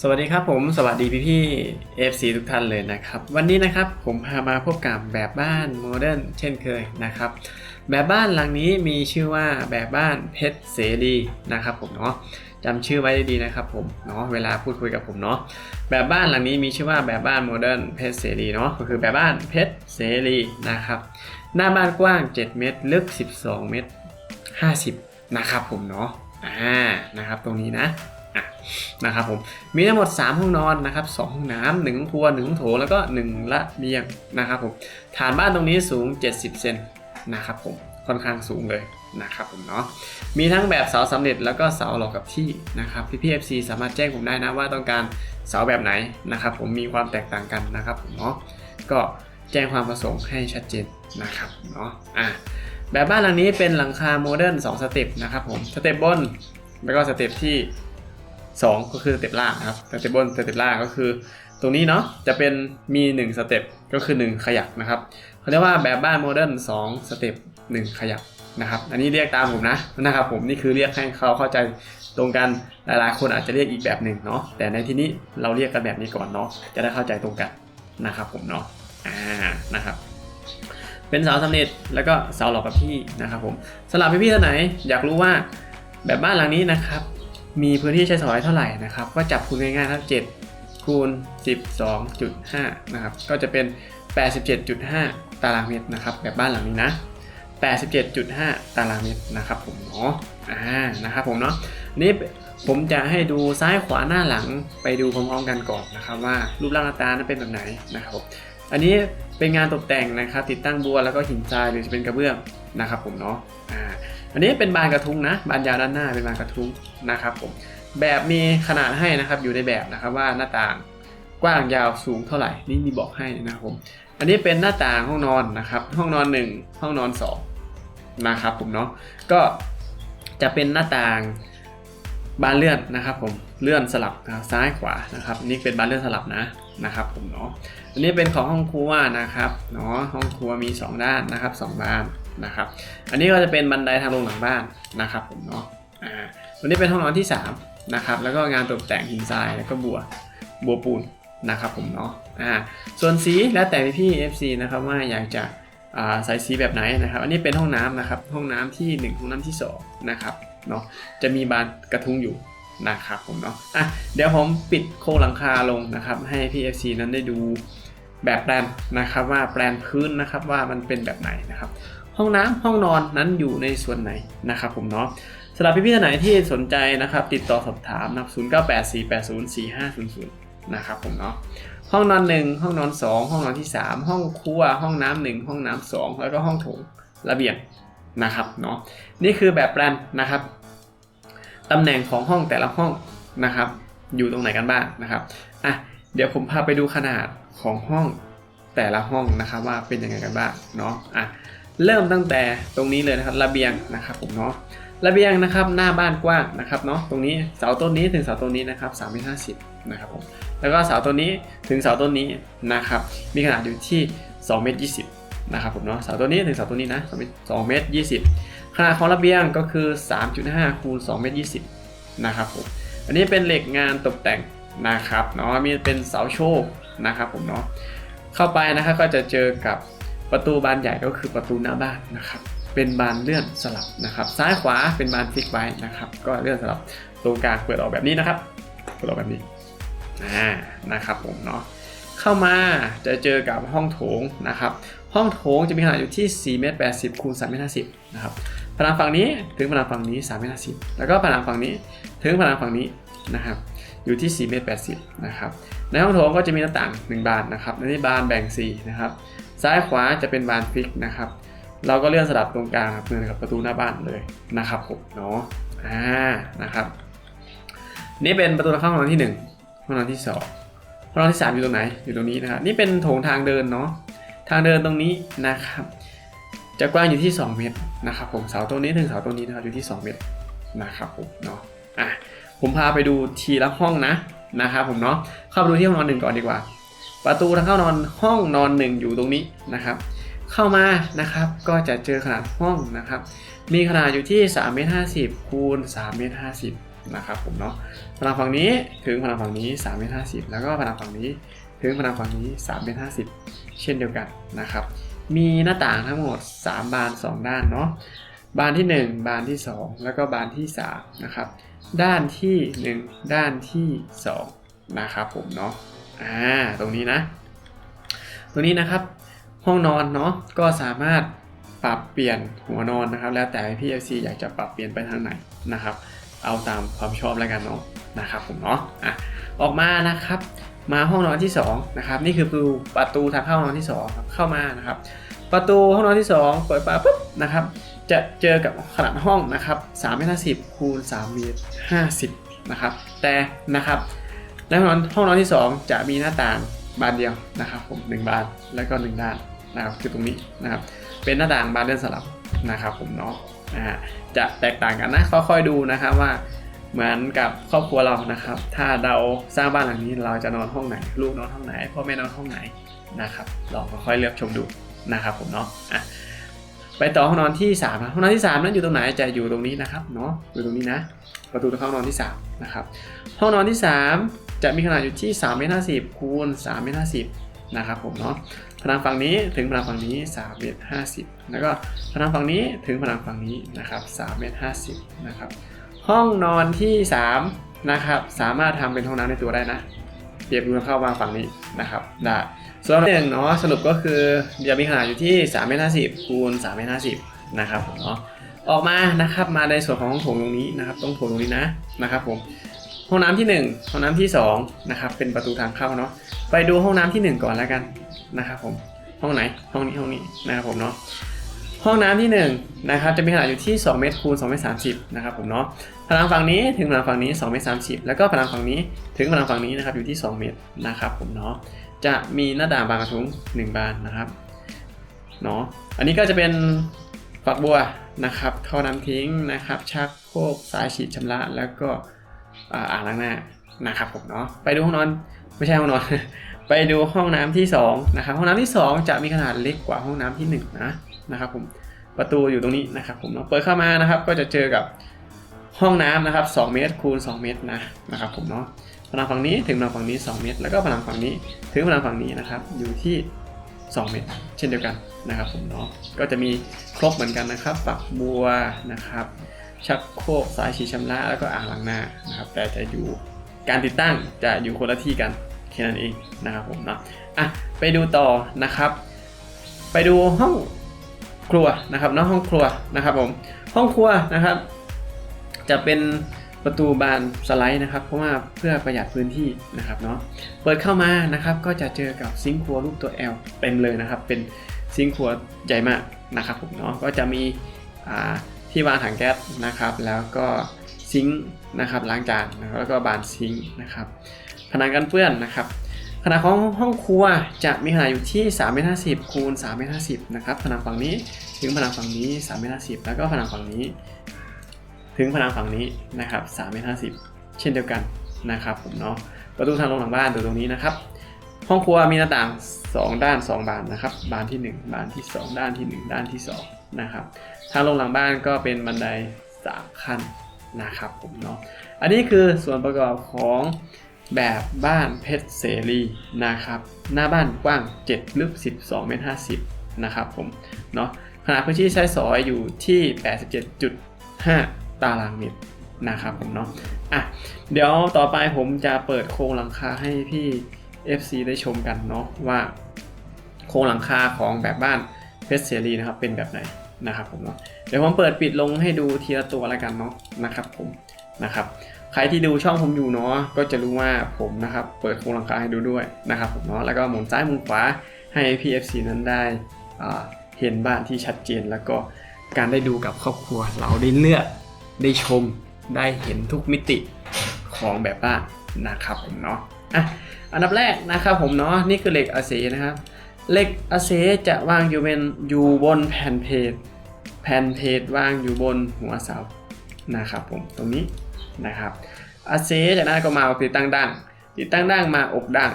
สวัสดีครับผมสวัสดีพี่พี่ๆ FC ทุกท่านเลยนะครับ วันนี้นะครับผมพามาพบกับแบบบ้านโมเดิร์นเช่นเคยนะครับ แบบบ้านหลังนี้มีชื่อว่าแบบบ้านเพชรเสรีนะครับผมเนาะจำชื่อไว้ดีนะครับผมเนาะเวลาพูดคุยกับผมเนาะแบบบ้านหลังนี้มีชื่อว่าแบบบ้านโมเดิร์นเพชรเสรีเนาะก็คือแบบบ้านเพชรเสรีนะครับหน้าบ้านกว้าง 7 เมตร ลึก 12 เมตร 50 นะครับผมเนาะอ่านะครับตรงนี้นะ นะครับผมมีทั้งหมด 3 ห้องนอนนะครับ2ห้องน้ำหนึ่งครัวหนึ่งโถแล้วก็1ละเบียงนะครับผมฐานบ้านตรงนี้สูง 70 เซนนะครับผมค่อนข้างสูงเลยนะครับผมเนาะมีทั้งแบบเสาสำเร็จแล้วก็เสาหลอกกับที่นะครับพี่พีเอฟซีสามารถแจ้งผมได้นะว่าต้องการเสาแบบไหนนะครับผมมีความแตกต่างกันนะครับผมเนาะก็แจ้งความประสงค์ให้ชัดเจนนะครับเนาะอะแบบบ้านหลังนี้เป็นหลังคาโมเดิร์น2สเต็ปนะครับผมสเต็ปบนแล้วก็สเต็ปที่ 2 ก็คือสเต็ปล่างนะครับสเต็ปบนสเต็ปล่างก็คือ ตรงนี้เนาะจะเป็นมี 1 สเต็ปก็คือ 1 ขยักนะครับเขาเรียกว่าแบบบ้านโมเดิร์น2สเต็ป1ขยักนะครับ อันนี้เรียกตามผมนะนะครับผมนี่คือเรียกให้เขาเข้าใจตรงกันหลายๆ คนอาจจะเรียกอีกแบบหนึ่งเนาะแต่ในที่นี้เราเรียกกันแบบนี้ก่อนเนาะจะได้เข้าใจตรงกันนะครับผมเนาะอ่านะครับเป็นเสาสำเร็จแล้วก็เสาหลอกกับที่นะครับผมสำหรับพี่ๆท่านไหนอยากรู้ว่าแบบบ้านหลังนี้นะครับ มีพื้นที่ใช้สอยเท่าไหร่นะครับ ก็จับคูณง่ายๆครับ7คูณ12.5นะครับ ก็จะเป็น 87.5 ตารางเมตรนะครับ แบบบ้านหลังนี้นะ 87.5 ตารางเมตรนะครับผมเนาะ อ่า นะครับผมเนาะ นี่ผมจะให้ดูซ้ายขวาหน้าหลังไปดูพร้อมๆกันก่อนนะครับว่ารูปร่างหน้าตานั้นเป็นแบบไหนนะครับอันนี้เป็นงานตกแต่งนะครับ ติดตั้งบัวแล้วก็หินทรายหรือจะเป็นกระเบื้องนะครับผมเนาะ อ่า อันนี้เป็นบานกระทุ้งนะ บานยาวด้านหน้าเป็นบานกระทุ้งนะครับผม แบบมีขนาดให้นะครับอยู่ในแบบนะครับว่าหน้าต่างกว้างยาวสูงเท่าไหร่นี่มีบอกให้นะครับผม อันนี้เป็นหน้าต่างห้องนอนนะครับ ห้องนอน 1 ห้องนอน2นะครับผมเนาะ ก็จะเป็นหน้าต่างบานเลื่อนนะครับผม เลื่อนสลับนะซ้ายขวานะครับ นี่เป็นบานเลื่อนสลับนะนะครับผมเนาะ อันนี้เป็นของห้องครัวนะครับเนาะ ห้องครัวมี 2 ด้านนะครับ2ด้าน นะครับ อันนี้ก็จะเป็นบันไดทางลงหลังบ้านนะครับผมเนาะอ่าตัวนี้เป็นห้องนอนที่3นะครับแล้วก็งานตกแต่งหินทรายแล้วก็บัวบัวปูนนะครับผมเนาะอ่าส่วนสีแล้วแต่พี่ FC นะครับว่าอยากจะอ่าใส่สีแบบไหนนะครับ อันนี้เป็นห้องน้ำนะครับ ห้องน้ำที่ 1 ห้องน้ำที่2นะครับเนาะจะมีบานกระทุ้งอยู่นะครับผมเนาะอะเดี๋ยวผมปิดโครงหลังคาลงนะครับ ให้พี่ FC นั้นได้ดูแบบแปลนนะครับว่าแปลนพื้นนะครับว่ามันเป็นแบบไหนนะครับ ห้องน้ำห้องนอนนั้นอยู่ในส่วนไหนนะครับผมเนาะสำหรับพี่ๆท่านไหนที่สนใจนะครับ ติดต่อสอบถามนะครับ0984804500 นะครับผมเนาะห้องนอน 1 ห้องนอน 2 ห้องนอนที่ 3 ห้องครัว ห้องน้ำหนึ่งห้องน้ำสองแล้วก็ห้องโถงระเบียงนะครับเนาะนี่คือแบบแปลนนะครับตำแหน่งของห้องแต่ละห้องนะครับ อยู่ตรงไหนกันบ้างนะครับอะเดี๋ยวผมพาไปดูขนาดของห้องแต่ละห้องนะครับว่าเป็นยังไงกันบ้างเนาะอะ เริ่มตั้งแต่ตรงนี้เลยนะครับระเบียงนะครับผมเนาะระเบียงนะครับหน้าบ้านกว้างนะครับเนาะตรงนี้เสาต้นนี้ถึงเสาต้นนี้นะครับ3เมตร50นะครับผมแล้วก็เสาต้นนี้ถึงเสาต้นนี้นะครับมีขนาดอยู่ที่2เมตร20นะครับผมเนาะเสาต้นนี้ถึงเสาต้นนี้นะ2เมตร20ขนาดของระเบียงก็คือ 3.5คูณ2เมตร20นะครับผมอันนี้เป็นเหล็กงานตกแต่งนะครับเนาะมีเป็นเสาโชคนะครับผมเนาะเข้าไปนะครับก็จะเจอกับ ประตูบานใหญ่ก็คือประตูหน้าบ้านนะครับ เป็นบานเลื่อนสลับนะครับ ซ้ายขวาเป็นบานฟิกไว้นะครับ ก็เลื่อนสลับตรงกลางเปิดออกแบบนี้นะครับ เปิดออกแบบนี้นะครับผมเนาะ เข้ามาจะเจอกับห้องโถงนะครับ ห้องโถงจะมีขนาดอยู่ที่4เมตร80คูณ3เมตร50นะครับ ผนังฝั่งนี้ถึงผนังฝั่งนี้3เมตร50แล้วก็ผนังฝั่งนี้ถึงผนังฝั่งนี้นะครับอยู่ที่4เมตร80นะครับในห้องโถงก็จะมีหน้าต่าง 1 บานนะครับในนี้บานแบ่ง4นะครับ ซ้ายขวาจะเป็นบานฟิกนะครับ เราก็เลื่อนสลับตรงกลางครับเหมือนกับประตูหน้าบ้านเลยนะครับผมเนาะอ่านะครับ นี่เป็นประตูเข้าห้องนอนที่1ห้องนอนที่2ห้องนอนที่ 3 อยู่ตรงไหนอยู่ตรงนี้นะครับนี่เป็นโถงทางเดินเนาะทางเดินตรงนี้นะครับจะกว้างอยู่ที่ 2 เมตรนะครับผมเสาต้นนี้ถึงเสาต้นนี้นะครับอยู่ที่ 2 เมตรนะครับผมเนาะอะผมพาไปดูทีละห้องนะนะครับผมเนาะเข้าไปดูที่ห้องนอนหนึ่งก่อนดีกว่า ประตูทางเข้านอนห้องนอนหนึ่งอยู่ตรงนี้นะครับ เข้ามานะครับก็จะเจอขนาดห้องนะครับ มีขนาดอยู่ที่3เมตร50คูณ3เมตร50นะครับผมเนาะผนังฝั่งนี้ถึงผนังฝั่งนี้3เมตร50แล้วก็ผนังฝั่งนี้ถึงผนังฝั่งนี้3เมตร50เช่นเดียวกันนะครับ มีหน้าต่างทั้งหมด 3 บาน 2 ด้านเนาะบานที่ 1 บานที่ 2 แล้วก็บานที่3นะครับ ด้านที่ 1 ด้านที่ 2 นะครับผมเนาะ อ่าตรงนี้นะ ตรงนี้นะครับ ห้องนอนเนาะก็สามารถปรับเปลี่ยนหัวนอนนะครับ แล้วแต่พี่ FC อยากจะปรับเปลี่ยนไปทางไหนนะครับ เอาตามความชอบแล้วกันเนาะนะครับผมเนาะอะออกมานะครับ มาห้องนอนที่2นะครับนี่คือประตูประตูทางเข้าห้องนอนที่2ครับเข้ามานะครับ ประตูห้องนอนที่ 2 เปิดมาปุ๊บนะครับจะเจอกับขนาดห้องนะครับ3เมตร50คูณ3เมตร50นะครับแต่นะครับ ในห้องนอนห้องนอนที่ 2 จะมีหน้าต่างบานเดียวนะครับผมหนึ่งบานแล้วก็หนึ่งด้านนะครับคือตรงนี้นะครับ เป็นหน้าต่างบานเลื่อนสลับนะครับผมเนาะนะฮะจะแตกต่างกันนะค่อยๆดูนะครับว่าเหมือนกับครอบครัวเรานะครับ ถ้าเราสร้างบ้านหลังนี้เราจะนอนห้องไหน ลูกนอนห้องไหนพ่อแม่นอนห้องไหนนะครับลองค่อยๆเลือกชมดูนะครับผมเนาะอะไปต่อห้องนอนที่3นะห้องนอนที่3นั้นอยู่ตรงไหนจะอยู่ตรงนี้นะครับเนาะอยู่ตรงนี้นะ ประตูทางเข้านอนที่3นะครับห้องนอนที่ 3 จะมีขนาดอยู่ที่3เมตร50คูณ3เมตร50นะครับผมเนาะผนังฝั่งนี้ถึงผนังฝั่งนี้3เมตร50 แล้วก็ผนังฝั่งนี้ถึงผนังฝั่งนี้นะครับ3เมตร50นะครับห้องนอนที่ 3 นะครับ สามารถทำเป็นห้องน้ำในตัวได้นะเปรียบดูเข้ามาฝั่งนี้นะครับได้ส่วนหนึ่งเนาะสรุปก็คือจะมีขนาดอยู่ที่3เมตร50คูณ3เมตร50นะครับผมเนาะออกมานะครับมาในส่วนของห้องโถงตรงนี้นะครับตรงโถงตรงนี้นะนะครับผม ห้องน้ำที่ 1 ห้องน้ำที่2นะครับเป็นประตูทางเข้าเนาะไปดูห้องน้ำที่ 1 ก่อนแล้วกันนะครับผมห้องไหนห้องนี้ห้องนี้นะครับผมเนาะห้องน้ำที่1นะครับจะมีขนาดอยู่ที่2เมตรคูณ2เมตร30นะครับผมเนาะผนังฝั่งนี้ถึงผนังฝั่งนี้2เมตร30แล้วก็ผนังฝั่งนี้ถึงผนังฝั่งนี้นะครับอยู่ที่ 2 เมตรนะครับผมเนาะจะมีหน้าต่างบานกระทุ้ง1บานนะครับเนาะอันนี้ก็จะเป็นฝักบัวนะครับท่อน้ำทิ้งนะครับชักโครกสายฉีดชำระแล้วก็ อ่าอ่างล้างหน้านะครับผมเนาะไปดูห้องนอนไม่ใช่ห้องนอน ไปดูห้องน้ำที่2นะครับห้องน้ำที่ 2 จะมีขนาดเล็กกว่าห้องน้ำที่1นะนะครับผมประตูอยู่ตรงนี้นะครับผมเนาะเปิดเข้ามานะครับ ก็จะเจอกับห้องน้ำนะครับ 2 เมตรคูณ 2 เมตรนะนะครับผมเนาะผนังฝั่งนี้ถึงผนังฝั่งนี้ 2 เมตร แล้วก็ผนังฝั่งนี้ถึงผนังฝั่งนี้นะครับ อยู่ที่ 2 เมตร เช่นเดียวกันนะครับผมเนาะก็จะมีครบเหมือนกันนะครับฝักบัวนะครับ ชักโครกสายฉีดชำระแล้วก็อ่างล้างหน้านะครับ แต่จะอยู่การติดตั้งจะอยู่คนละที่กันแค่นั้นเองนะครับผมเนาะอะไปดูต่อนะครับ ไปดูห้องครัวนะครับเนอกห้องครัวนะครับผมห้องครัวนะครับ จะเป็นประตูบานสไลด์นะครับ เพราะว่าเพื่อประหยัดพื้นที่นะครับเนาะเปิดเข้ามานะครับก็จะเจอกับซิงค์ครัวรูปตัว L เต็มเลยนะครับ เป็นซิงค์ครัวใหญ่มากนะครับผมเนาะก็จะมีอ่า ที่วางถังแก๊สนะครับ แล้วก็ซิงค์นะครับล้างจานแล้วก็บานซิงค์นะครับผนังกันเปื้อนนะครับขนาดของห้องครัวจะมีขนาดอยู่ที่3เมตร50คูณ3เมตร50นะครับผนังฝั่งนี้ถึงผนังฝั่งนี้3เมตร50แล้วก็ผนังฝั่งนี้ ถึงผนังฝั่งนี้นะครับ3เมตร50เช่นเดียวกันนะครับผมเนาะประตูทางลงหลังบ้านดูตรงนี้นะครับ ห้องครัวมีหน้าต่าง 2 ด้าน 2 บานนะครับ บานที่ 1 บานที่ 2 ด้านที่ 1 ด้านที่ 2 นะครับทางลงหลังบ้านก็เป็นบันได 3 ขั้นนะครับผมเนาะอันนี้คือส่วนประกอบของแบบบ้านเพชรเสรีนะครับ หน้าบ้านกว้าง 7 ลึก 12 เมตร 50 นะครับผมเนาะขนาดพื้นที่ใช้สอยอยู่ที่ 87.5 ตารางเมตรนะครับผมเนาะอะเดี๋ยวต่อไปผมจะเปิดโครงหลังคาให้พี่ FC ได้ชมกันเนาะว่า โครงหลังคาของแบบบ้านเพชรเสรีนะครับเป็นแบบไหน นะครับผมเนาะเดี๋ยวผมเปิดปิดลงให้ดูทีละตัวล้วกันเนาะนะครับผมนะครับใครที่ดูช่องผมอยู่เนาะก็จะรู้ว่าผมนะครับเปิดโครงหลังคาให้ดูด้วยนะครับผมเนาะแล้วก็หมุนซ้ายหมุนขวาให้ PFC นั้นได้เห็นบ้านที่ชัดเจน แล้วก็การได้ดูกับครอบครัว เราได้เลือกได้ชมได้เห็นทุกมิติของแบบบ้านนะครับผมเนาะอะอันดับแรกนะครับผมเนาะนี่คือเหล็กอาเซนะครับเหล็กอาเซจะวางอยู่เป็นอยู่บนแผ่นเพจ แผ่นเพจวางอยู่บนหัวเสานะครับผมตรงนี้นะครับอาเซจากนั้นก็มาติดตั้งดั้งติดตั้งดั้งมาอกดั้ง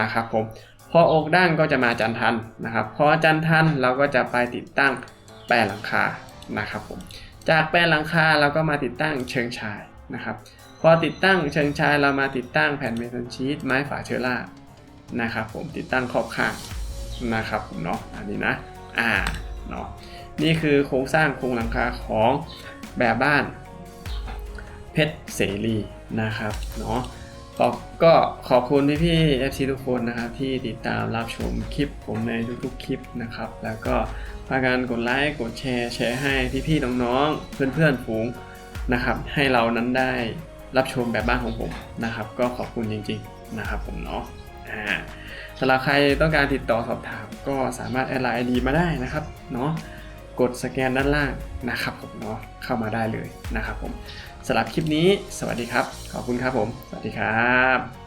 นะครับผมพออกดั้งก็จะมาจันทันนะครับพอจันทันเราก็จะไปติดตั้งแปรหลังคานะครับผมจากแปรหลังคาเราก็มาติดตั้งเชิงชายนะครับพอติดตั้งเชิงชายเรามาติดตั้งแผ่นเมทัลชีตไม้ฝาเชื้อรานะครับผมติดตั้งขอบข้างนะครับผมเนาะอันนี้นะอ่าเนาะ นี่คือโครงสร้างโครงหลังคาของแบบบ้านเพชรเสรีนะครับเนาะขอบก็ขอบคุณพี่พี่ๆ FC ทุกคนนะครับที่ติดตามรับชมคลิปผมในทุกๆคลิปนะครับ แล้วก็พากันกดไลค์กดแชร์แชร์ให้พี่ๆน้องๆ เพื่อนๆฝูงนะครับ ให้เรานั้นได้รับชมแบบบ้านของผมนะครับ ก็ขอบคุณจริง ๆนะครับ ผมเนาะอ่าสำหรับใครต้องการติดต่อสอบถามก็สามารถแอดไลน์ดีมาได้นะครับเนาะ กดสแกนด้านล่างนะครับผมเนาะเข้ามาได้เลยนะครับผมสำหรับคลิปนี้ สวัสดีครับ ขอบคุณครับผม สวัสดีครับ